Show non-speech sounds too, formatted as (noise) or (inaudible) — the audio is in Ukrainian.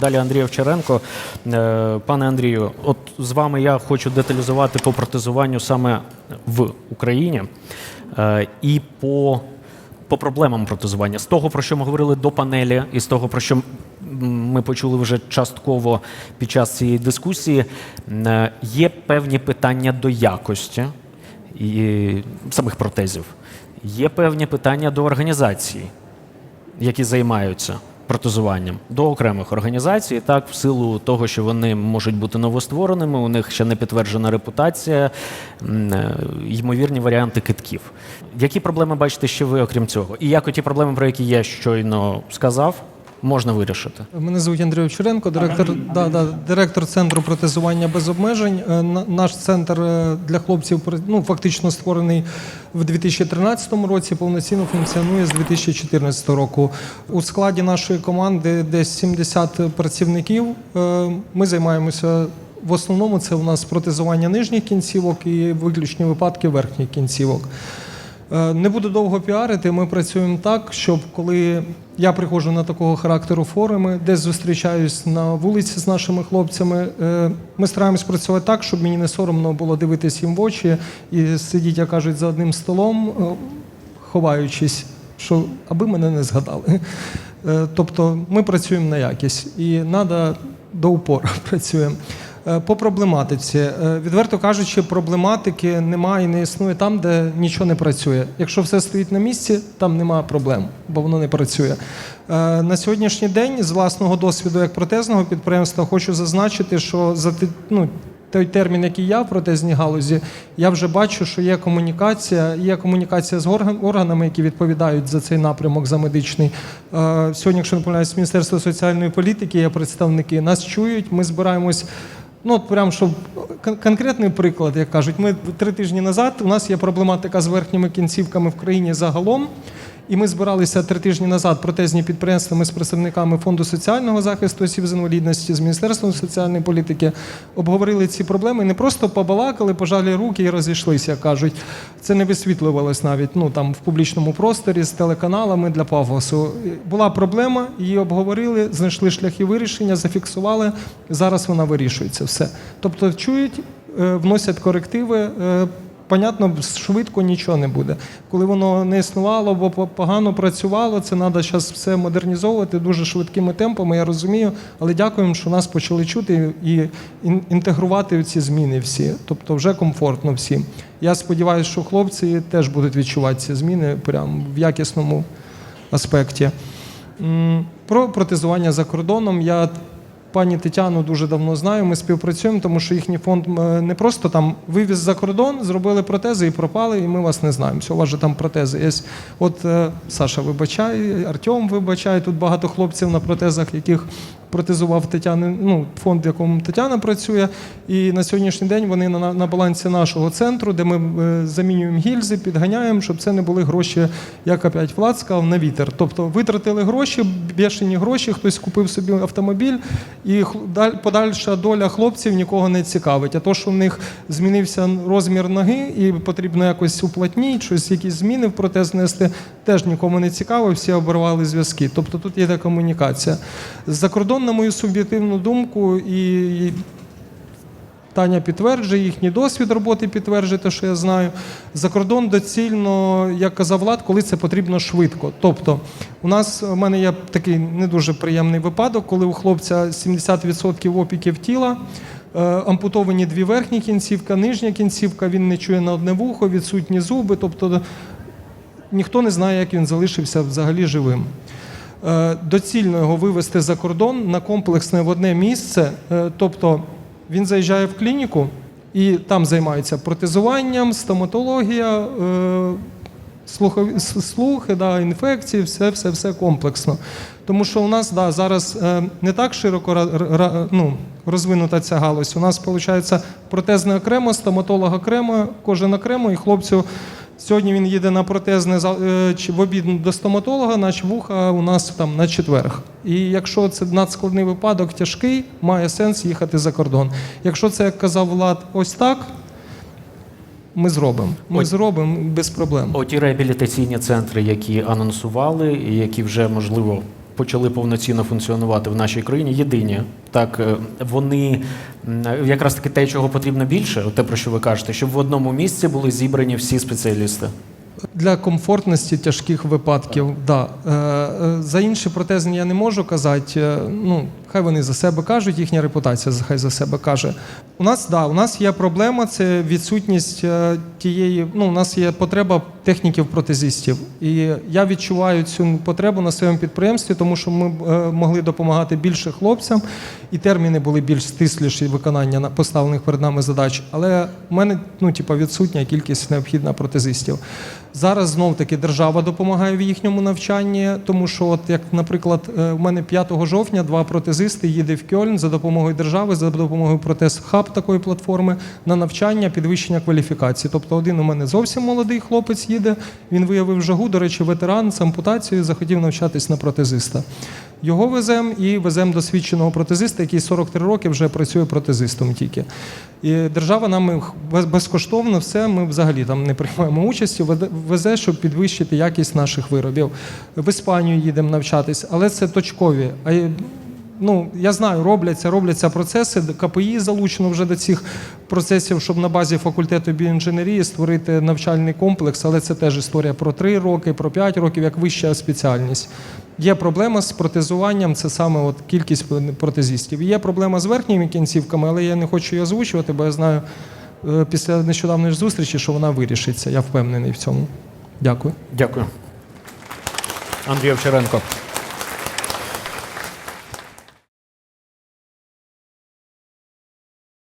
Далі Андрій Овчаренко. Е, Пане Андрію, от з вами я хочу деталізувати по протезуванню саме в Україні е, і по, по проблемам протезування. З того, про що ми говорили до панелі, і з того, про що ми почули вже частково під час цієї дискусії, е, є певні питання до якості і самих протезів. Є певні питання до організації які займаються протезуванням до окремих організацій, так в силу того, що вони можуть бути новоствореними, у них ще не підтверджена репутація, е, ймовірні варіанти китків. Які проблеми бачите ще ви, окрім цього? І як оті проблеми, про які я щойно сказав, можна вирішити? Мене звуть Андрій Овчаренко, директор, да, да, директор центру протезування без обмежень. Е, Наш центр е, для хлопців ну, фактично створений в 2013 році, повноцінно функціонує з 2014 року. У складі нашої команди десь 70 працівників. Е, Ми займаємося. В основному це у нас протезування нижніх кінцівок і виключні випадки верхніх кінцівок. Е, Не буду довго піарити. Ми працюємо так, щоб коли я приходжу на такого характеру форуми, десь зустрічаюсь на вулиці з нашими хлопцями. е, Ми стараємось працювати так, щоб мені не соромно було дивитись їм в очі і сидіти, як кажуть, за одним столом, е, ховаючись, що аби мене не згадали. Тобто ми працюємо на якість і треба до упора (laughs) працюємо. Е, По проблематиці, Е, відверто кажучи, проблематики немає і не існує там, де нічого не працює. Якщо все стоїть на місці, там немає проблем, бо воно не працює. Е, На сьогоднішній день з власного досвіду як протезного підприємства хочу зазначити, що за ну, той термін, який я в протезній галузі, я вже бачу, що є комунікація, є комунікація з орган- органами, які відповідають за цей напрямок, за медичний. Сьогодні, якщо не помиляюсь, Міністерство соціальної політики є представники, нас чують, ми збираємось. Ну, прям щоб кон- конкретний приклад, як кажуть, ми три тижні назад у нас є проблематика з верхніми кінцівками в країні загалом. І ми збиралися три тижні назад протезні підприємствами з представниками фонду соціального захисту осіб з інвалідності, з міністерством соціальної політики, обговорили ці проблеми. Не просто побалакали, пожали руки і розійшлися. як кажуть, це не висвітлювалось навіть ну там в публічному просторі з телеканалами для пафосу. Була проблема, її обговорили, знайшли шляхи вирішення, зафіксували. Зараз вона вирішується. Все. Тобто чують, е, вносять корективи. Понятно, швидко нічого не буде. Коли воно не існувало по- погано працювало, це треба зараз все модернізовувати дуже швидкими темпами, я розумію. Але дякуємо, що нас почали чути і ін- інтегрувати ці зміни всі. Тобто вже комфортно всім. Я сподіваюся, що хлопці теж будуть відчувати ці зміни прямо в якісному аспекті. Про протезування за кордоном я пані Тетяну дуже давно знаю. Ми співпрацюємо, тому що їхній фонд е, не просто там вивіз за кордон, зробили протези і пропали, і ми вас не знаємо. Все, у вас же там протези є. От е, Саша вибачає, Артем вибачає. Тут багато хлопців на протезах, яких протезував Тетяни, ну, фонд, в якому Тетяна працює. І на сьогоднішній день вони на, на балансі нашого центру, де ми е, замінюємо гільзи, підганяємо, щоб це не були гроші, як опять Влад сказав, на вітер. Тобто витратили гроші, бешені гроші, хтось купив собі автомобіль, і подальша доля хлопців нікого не цікавить. А то, що в них змінився розмір ноги, і потрібно якось уплотніть, щось, якісь зміни в протез нести, теж нікому не цікаво, всі оборвали зв'язки. Тобто тут є та комунікація. За кордон, на мою суб'єктивну думку, і Таня підтверджує, їхній досвід роботи підтверджує те, що я знаю. За кордон доцільно, як казав Влад, коли це потрібно швидко. Тобто, у нас у мене є такий не дуже приємний випадок, коли у хлопця 70% опіків тіла. е, Ампутовані дві верхні кінцівка, нижня кінцівка, він не чує на одне вухо, відсутні зуби. Тобто ніхто не знає, як він залишився взагалі живим. Е, Доцільно його вивезти за кордон на комплексне в одне місце. Е, Тобто він заїжджає в клініку і там займаються протезуванням, стоматологія, е, слухи, да, інфекції, все, все, все комплексно. Тому що у нас да, зараз не так широко ну, розвинута ця галузь. У нас виходить протезне окремо, стоматолог окремо, кожен окремо, і хлопцю. Сьогодні він їде на протезне е, в обід до стоматолога, наче вуха у нас там на четверг. І якщо це надскладний випадок, тяжкий, має сенс їхати за кордон. Якщо це, як казав Влад, ось так, ми зробимо. Ми Ой. зробимо без проблем. Оті реабілітаційні центри, які анонсували, які вже можливо почали повноцінно функціонувати в нашій країні, єдині. Так, е, вони якраз таки те, чого потрібно більше, те, про що ви кажете, щоб в одному місці були зібрані всі спеціалісти. Для комфортності тяжких випадків, да. Е, е, За інші протези я не можу казати. Ну, хай вони за себе кажуть, їхня репутація хай за себе каже. У нас, да, у нас є проблема, це відсутність тієї. Ну, у нас є потреба техніків-протезистів. І я відчуваю цю потребу на своєму підприємстві, тому що ми е, могли допомагати більше хлопцям, і терміни були більш стисліші виконання поставлених перед нами задач. Але в мене ну, типу, відсутня кількість необхідна протезистів. Зараз знов таки держава допомагає в їхньому навчанні, тому що, от як, наприклад, е, в мене 5 жовтня два протезисти їде в Кьольн за допомогою держави, за допомогою протез хаб такої платформи на навчання, підвищення кваліфікації. Тобто, один у мене зовсім молодий хлопець їде. Він виявив жагу, до речі, ветеран з ампутацією, захотів навчатись на протезиста. Його веземо і веземо досвідченого протезиста, який 43 роки вже працює протезистом тільки. І держава нам безкоштовно все, ми взагалі там не приймаємо участі, везе, щоб підвищити якість наших виробів. В Іспанію їдемо навчатись, але це точкові. Ну, я знаю, робляться, робляться процеси. КПІ залучено вже до цих процесів, щоб на базі факультету біоінженерії створити навчальний комплекс, але це теж історія про 3 роки, про 5 років, як вища спеціальність. Є проблема з протезуванням, це саме от кількість протезистів. Є проблема з верхніми кінцівками, але я не хочу її озвучувати, бо я знаю е, після нещодавної зустрічі, що вона вирішиться. Я впевнений в цьому. Дякую. Дякую. Андрій Овчаренко.